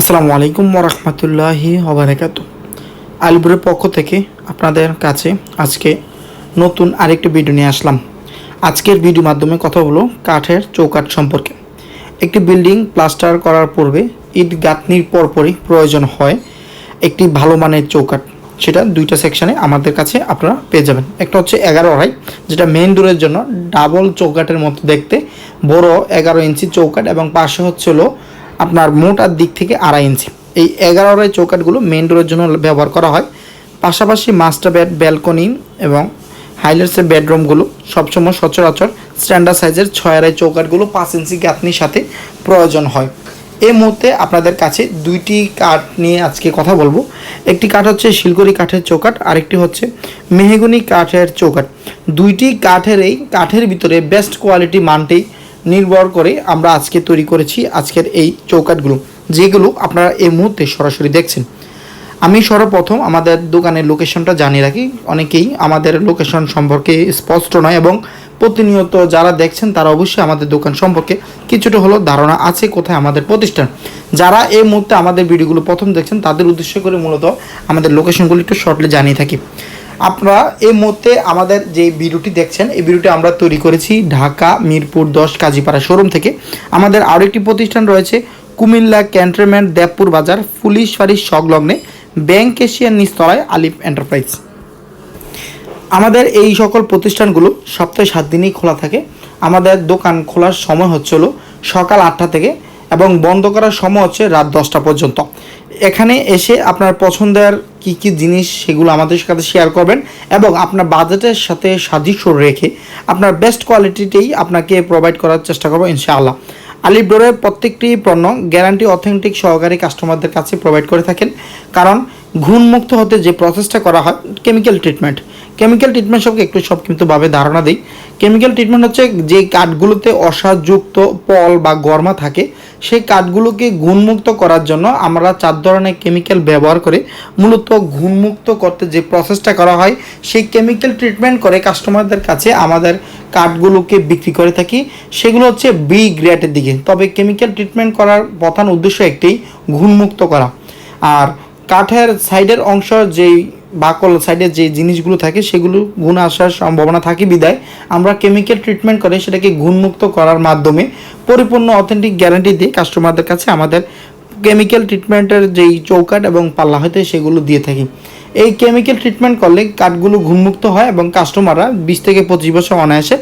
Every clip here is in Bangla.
আসসালামু আলাইকুম ওরহমতুল্লাহি ওবরাকাত আলিপুরের পক্ষ থেকে আপনাদের কাছে আজকে নতুন আরেকটি ভিডিও নিয়ে আসলাম। আজকের ভিডিও মাধ্যমে কথা হলো কাঠের চৌকাঠ সম্পর্কে। একটি বিল্ডিং প্লাস্টার করার পূর্বে ইট গাঁথনির পরপরই প্রয়োজন হয় একটি ভালো মানের চৌকাঠ। সেটা দুইটা সেকশনে আমাদের কাছে আপনারা পেয়ে যাবেন। একটা হচ্ছে এগারো আড়াই যেটা মেন ডোরের জন্য ডাবল চৌকাঠের মতো দেখতে। বড় এগারো ইঞ্চি চৌকাঠ এবং পাশে হচ্ছে হলো আপনার মোটার দিক থেকে আড়াই ইঞ্চি। এই এগারো আড়াই চৌকাঠগুলো মেন ডোরের জন্য ব্যবহার করা হয়। পাশাপাশি মাস্টার বেড ব্যালকনি এবং হাইলাইটসের বেডরুমগুলো সবসময় সচরাচর স্ট্যান্ডার্ড সাইজের ছয় আড়াই চৌকাঠগুলো পাঁচ ইঞ্চি গাঁথনির সাথে প্রয়োজন হয়। এই মুহূর্তে আপনাদের কাছে দুইটি কাঠ নিয়ে আজকে কথা বলব। একটি কাঠ হচ্ছে শিলগুড়ি কাঠের চৌকাঠ আরেকটি হচ্ছে মেহেগুনি কাঠের চৌকাঠ দুইটি কাঠের এই কাঠের ভিতরে বেস্ট কোয়ালিটি মানটি নির্ভর করে আমরা আজকে তৈরি করেছি আজকের এই চৌকাঠগুলো, যেগুলো আপনারা এই মুহূর্তে সরাসরি দেখছেন। আমি সর্বপ্রথম আমাদের দোকানের লোকেশনটা জানিয়ে রাখি। অনেকেই আমাদের লোকেশন সম্পর্কে স্পষ্ট নয় এবং প্রতিনিয়ত যারা দেখছেন, তারা অবশ্যই আমাদের দোকান সম্পর্কে কিছুটা হলেও ধারণা আছে কোথায় আমাদের প্রতিষ্ঠান। যারা এই মুহূর্তে আমাদের ভিডিওগুলো প্রথম দেখছেন, তাদের উদ্দেশ্য করে মূলত আমাদের লোকেশনগুলো একটু শর্টলি জানিয়ে থাকি। আপনারা এই মুহূর্তে আমাদের যে ভিডিওটি দেখছেন, এই ভিডিওটি আমরা তৈরি করেছি ঢাকা, মিরপুর, দশ কাজীপাড়া শোরুম থেকে। আমাদের আরও একটি প্রতিষ্ঠান রয়েছে, কুমিল্লা ক্যান্টনমেন্ট, দেবপুর বাজার পুলিশ সংলগ্নে ব্যাংক এশিয়ার নিচতলায় আলিফ এন্টারপ্রাইজ। আমাদের এই সকল প্রতিষ্ঠানগুলো সপ্তাহে সাত দিনই খোলা থাকে। আমাদের দোকান খোলার সময় হচ্ছিল সকাল আটটা থেকে এবং বন্ধ করার সময় হচ্ছে রাত দশটা পর্যন্ত। এখানে এসে আপনার পছন্দের কি কি জিনিস সেগুলো আমাদের সাথে শেয়ার করবেন এবং আপনার বাজেটের সাথে সাদৃশ্য রেখে আপনার বেস্ট কোয়ালিটিতেই আপনাকে প্রোভাইড করার চেষ্টা করব ইনশাআল্লাহ। আলিফ ডোরের প্রত্যেকটি পণ্য গ্যারান্টি অথেন্টিক সহকারী কাস্টমারদের কাছে প্রোভাইড করে থাকেন। কারণ ঘুণমুক্ত হতে যে প্রসেসটা করা হয় কেমিক্যাল ট্রিটমেন্ট কেমিক্যাল ট্রিটমেন্ট সবকে একটু সব কিন্তু ভাবে ধারণা দিই। কেমিক্যাল ট্রিটমেন্ট হচ্ছে যে কাঠগুলোতে অসাযুক্ত পল বা গরমা থাকে, সেই কাঠগুলোকে গুণমুক্ত করার জন্য আমরা চার ধরনের কেমিক্যাল ব্যবহার করে মূলত গুণমুক্ত করতে যে প্রসেসটা করা হয়, সেই কেমিক্যাল ট্রিটমেন্ট করে কাস্টমারদের কাছে আমাদের কাঠগুলোকে বিক্রি করে থাকি। সেগুলো হচ্ছে বি গ্রেডের দিকে। তবে কেমিক্যাল ট্রিটমেন্ট করার প্রধান উদ্দেশ্য একটি, গুণমুক্ত করা। আর কাঠের সাইডের অংশ যেই বাকল সাইডে যে জিনিসগুলো থাকে সেগুলো গুণ আসার সম্ভাবনা থাকে বিদায়। আমরা কেমিক্যাল ট্রিটমেন্ট করে সেটাকে গুণমুক্ত করার মাধ্যমে পরিপূর্ণ অথেন্টিক গ্যারান্টি দিয়ে কাস্টমারদের কাছে আমাদের কেমিক্যাল ট্রিটমেন্টের যেই চৌকাট এবং পাল্লা হয়তো সেগুলো দিয়ে থাকি। এই কেমিক্যাল ট্রিটমেন্ট করলে কাঠগুলো ঘুমমুক্ত হয় এবং কাস্টমাররা বিশ থেকে পঁচিশ বছর অনায়াসে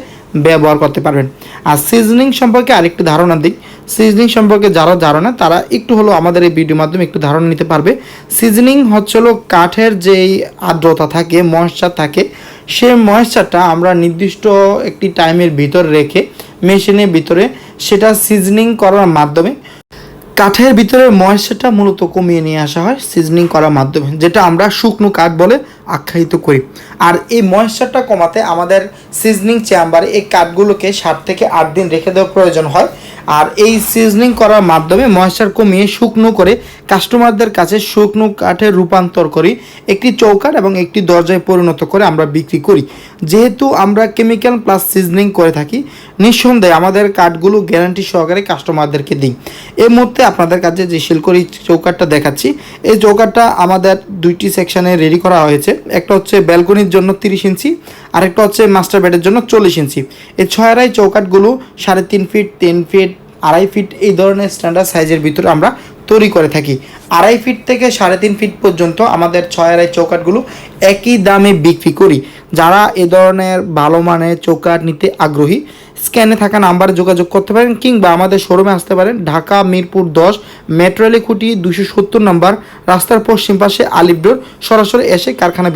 ব্যবহার করতে পারবেন। আর সিজনিং সম্পর্কে আরেকটু ধারণা দিই। সিজনিং সম্পর্কে যারা না, তারা একটু হলো আমাদের এই ভিডিওর মাধ্যমে একটু ধারণা নিতে পারবে। সিজনিং হচ্ছে হলো কাঠের যেই আর্দ্রতা থাকে ময়েশ্চার থাকে, সেই ময়েশ্চারটা আমরা নির্দিষ্ট একটি টাইমের ভিতর রেখে মেশিনের ভিতরে সেটা সিজনিং করার মাধ্যমে কাঠের ভিতরে ময়েশ্চারটা মূলত কমিয়ে নিয়ে আসা হয় সিজনিং করার মাধ্যমে, যেটা আমরা শুকনো কাঠ বলে আখ্যায়িত করি। আর এই ময়েশ্চারটা কমাতে আমাদের সিজনিং চেম্বারে এই কাঠগুলোকে সাত থেকে আট দিন রেখে দেওয়া প্রয়োজন হয়। আর এই সিজনিং করার মাধ্যমে ময়েশ্চার কমিয়ে শুকনো করে কাস্টমারদের কাছে শুকনো কাঠে রূপান্তর করি। একটি চৌকাঠ এবং একটি দরজায় পরিণত করে আমরা বিক্রি করি। যেহেতু আমরা কেমিক্যাল প্লাস সিজনিং করে থাকি, নিঃসন্দেহে আমাদের কাঠগুলো গ্যারান্টি সহকারে কাস্টমারদেরকে দিই। এই মুহূর্তে আপনাদের কাছে যে শিলকরি চৌকাঠটা দেখাচ্ছি, এই চৌকাঠটা আমাদের দুইটি সেকশানে রেডি করা হয়েছে। একটা হচ্ছে ব্যালকনির জন্য তিরিশ ইঞ্চি আর একটা হচ্ছে মাস্টার বেডের জন্য চল্লিশ ইঞ্চি। এই ছয় আড়াই চৌকাঠগুলো সাড়ে তিন ফিট তিন ফিট আড়াই ফিট এই ধরনের স্ট্যান্ডার্ড সাইজের ভিতরে আমরা তৈরি করে থাকি। আড়াই ফিট থেকে সাড়ে তিন ফিট পর্যন্ত আমাদের ছয় আড়াই চৌকাঠগুলো একই দামে বিক্রি করি। যারা এ ধরনের ভালো মানের চৌকাঠ নিতে আগ্রহী স্ক্যানে থাকা নাম্বারে যোগাযোগ করতে পারেন কিংবা আমাদের শোরুমে আসতে পারেন ঢাকা, মিরপুর দশ, মেট্রো খুঁটি দুশো সত্তর নম্বর, রাস্তার পশ্চিম পাশে আলিপডোর সরাসরি এসে কারখানা